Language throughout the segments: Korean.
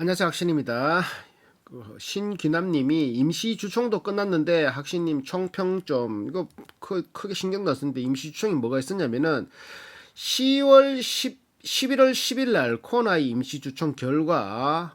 안녕하세요 학신입니다. 그 신귀남님이 임시 주총도 끝났는데 학신님 총평점 이거 크, 크게 신경도 안 쓰는데 임시 주총이 뭐가 있었냐면은 10월 10 11월 10일 날 코나이 임시 주총 결과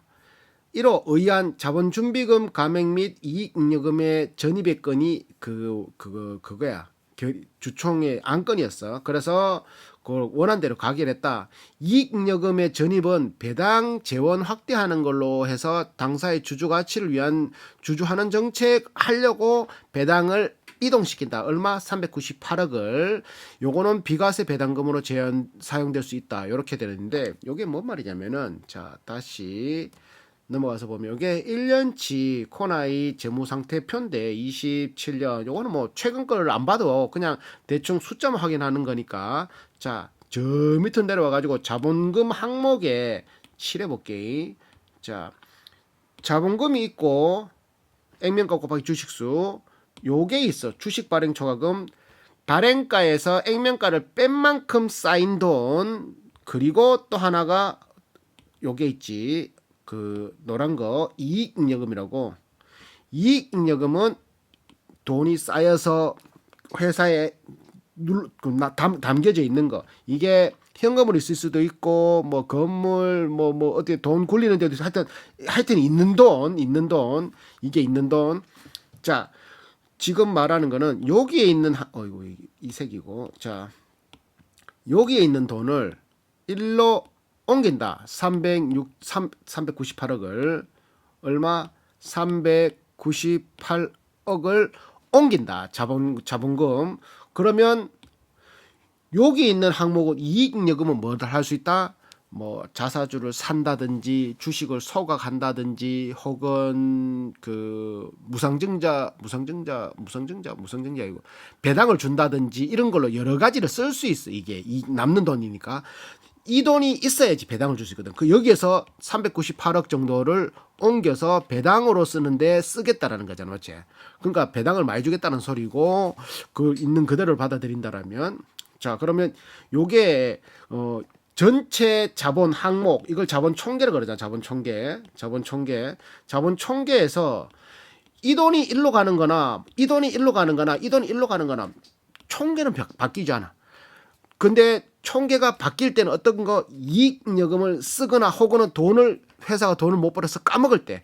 1호 의안 자본준비금 감액 및 이익잉여금의 전입의 건이 그 그거 그거야 결- 주총의 안건이었어. 그래서 그 원안대로 가결 했다. 이익잉여금의 전입은 배당 재원 확대하는 걸로 해서 당사의 주주 가치를 위한 주주하는 정책 하려고 배당을 이동시킨다. 얼마? 398억을. 요거는 비과세 배당금으로 재현 사용될 수 있다. 이렇게 되는데 요게 뭔 말이냐면은 자, 다시 넘어가서 보면 이게 1년치 코나이 재무 상태표인데 27년 요거는 뭐 최근 걸안 봐도 그냥 대충 숫자만 확인하는 거니까. 자 저 밑으로 내려와 가지고 자본금 항목에 칠해 볼게. 자 자본금이 있고 액면가 곱하기 주식수 요게 있어. 주식 발행 초과금. 발행가에서 액면가를 뺀 만큼 쌓인 돈. 그리고 또 하나가 요게 있지 그 노란 거 이익잉여금이라고. 이익잉여금은 돈이 쌓여서 회사에 눌, 그 나- 담, 담겨져 있는 거. 이게 현금으로 있을 수도 있고 뭐 건물 뭐뭐 어디 돈 굴리는 데도. 하여튼 하여튼 있는 돈 있는 돈. 이게 있는 돈 자 지금 말하는 거는 여기에 있는 하- 어이구 이- 이 색이고. 자 여기에 있는 돈을 일로 옮긴다. 306 3 398억을 얼마 398억을 옮긴다. 자본 자본금. 그러면 여기 있는 항목은 이익잉여금은 뭐를 할수 있다? 뭐 자사주를 산다든지 주식을 소각한다든지 혹은 그 무상증자 무상증자 무상증자 무상증자 이고 배당을 준다든지 이런 걸로 여러 가지를 쓸 수 있어 이게 이 남는 돈이니까 이 돈이 있어야지 배당을 줄 수 있거든. 그 여기에서 398억 정도를 옮겨서 배당으로 쓰는데 쓰겠다라는 거잖아, 맞지? 그러니까 배당을 많이 주겠다는 소리고 그 있는 그대로를 받아들인다라면 자 그러면 요게 어 전체 자본 항목 이걸 자본 총계를 그러잖아, 자본 총계, 자본 총계, 자본 총계에서 이 돈이 일로 가는 거나 이 돈이 일로 가는 거나 이 돈이 일로 가는 거나 총계는 바- 바뀌지 않아. 근데 총계가 바뀔 때는 어떤 거 이익여금을 쓰거나 혹은 돈을 회사가 돈을 못 벌어서 까먹을 때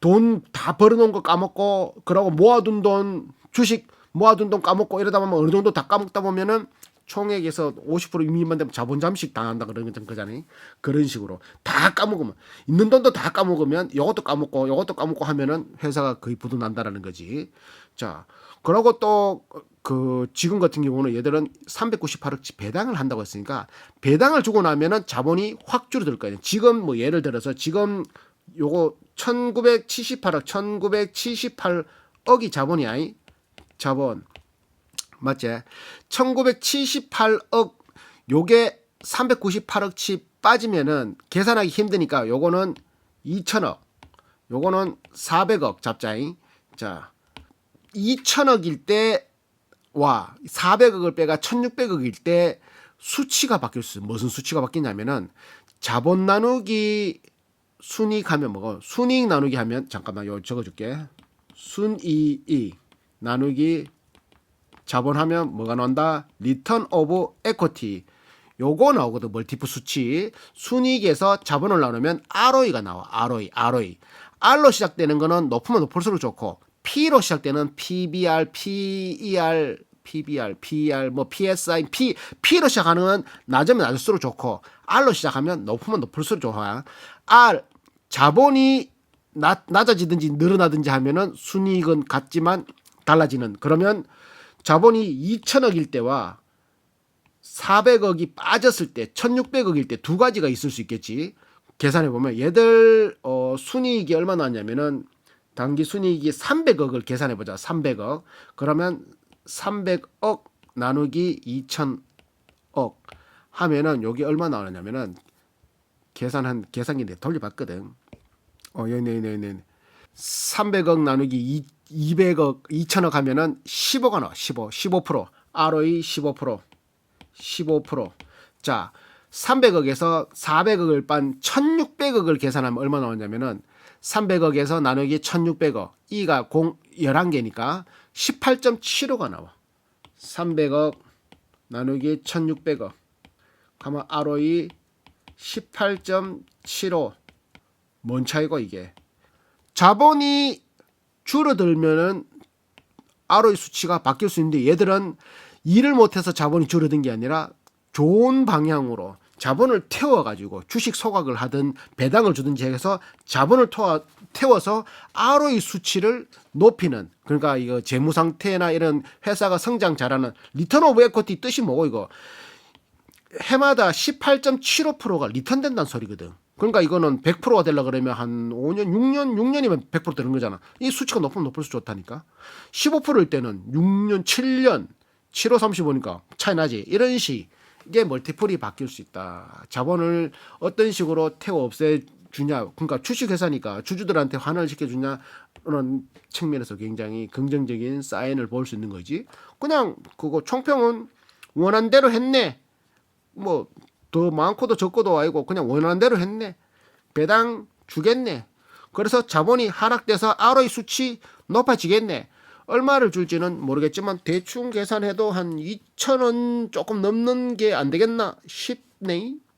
돈 다 벌어놓은 거 까먹고 그러고 모아둔 돈 주식 모아둔 돈 까먹고 이러다 보면 어느 정도 다 까먹다 보면은 총액에서 50% 미만 되면 자본 잠식 당한다 그런 거잖아요. 그런 식으로 다 까먹으면 있는 돈도 다 까먹으면 이것도 까먹고 이것도 까먹고 하면은 회사가 거의 부도 난다라는 거지. 자, 그러고 또 그 지금 같은 경우는 얘들은 398억치 배당을 한다고 했으니까 배당을 주고 나면은 자본이 확 줄어들 거예요. 지금 뭐 예를 들어서 지금 요거 1978억 1978억이 자본이 아니 자본 맞지? 1978억 요게 398억치 빠지면은 계산하기 힘드니까 요거는 2천억 요거는 400억 잡자잉 자 2천억일 때 와 400억을 빼가 1600억일 때 수치가 바뀔 수. 무슨 수치가 바뀌냐면은 자본 나누기 순이익 하면 뭐고 순이익 나누기 하면 잠깐만 요 적어줄게 순이익 나누기 자본하면 뭐가 나온다? 리턴 오브 에코티. 요거 나오거든. 멀티플 수치. 순이익에서 자본을 나누면 ROE가 나와. ROE, ROE. R로 시작되는 거는 높으면 높을수록 좋고 P로 시작되는 PBR, PER, PBR, PER, 뭐 PSI, P, P로 시작하는 건 낮으면 낮을수록 좋고 R로 시작하면 높으면 높을수록 좋아. R 자본이 낮, 낮아지든지 늘어나든지 하면은 순이익은 같지만 달라지는 그러면 자본이 2천억일 때와 400억이 빠졌을 때 1600억일 때 두 가지가 있을 수 있겠지. 계산해 보면 얘들 어, 순이익이 얼마 나왔냐면은 단기 순이익이 300억을 계산해 보자. 300억. 그러면 300억 나누기 2천억 하면은 여기 얼마 나오냐면은 계산한 계산기 내 돌려봤거든. 어 여기 여기 300억 나누기 2, 200억 2천억 하면은 10억가 나와 15 15% ROE 15% 15%. 자, 300억에서 400억을 빤 1600억을 계산하면 얼마 나오냐면은 300억에서 나누기 1600억. 이가 공 11개니까 18.75가 나와. 300억 나누기 1600억. 가면 ROE 18.75. 뭔 차이고 이게? 자본이 줄어들면은 ROE 수치가 바뀔 수 있는데 얘들은 일을 못해서 자본이 줄어든 게 아니라 좋은 방향으로 자본을 태워가지고 주식 소각을 하든 배당을 주든지 해서 자본을 태워, 태워서 ROE 수치를 높이는 그러니까 이거 재무 상태나 이런 회사가 성장 잘하는 리턴 오브 에코티 뜻이 뭐고 이거 해마다 18.75%가 리턴 된다는 소리거든. 그러니까 이거는 100%가 되려 그러면 한 5년, 6년, 6년이면 100% 되는 거잖아. 이 수치가 높으면 높을수록 좋다니까. 15%일 때는 6년, 7년, 7호 35니까 차이 나지. 이런 식의 멀티플이 바뀔 수 있다. 자본을 어떤 식으로 태워 없애 주냐. 그러니까 주식회사니까 주주들한테 환원을 시켜주냐는 측면에서 굉장히 긍정적인 사인을 볼 수 있는 거지. 그냥 그거 총평은 원한 대로 했네. 뭐 더 많고도 적고도 아니고 그냥 원하는 대로 했네. 배당 주겠네. 그래서 자본이 하락돼서 ROE 수치 높아지겠네. 얼마를 줄지는 모르겠지만 대충 계산해도 한 2천 원 조금 넘는 게 안 되겠나 싶네. 끝.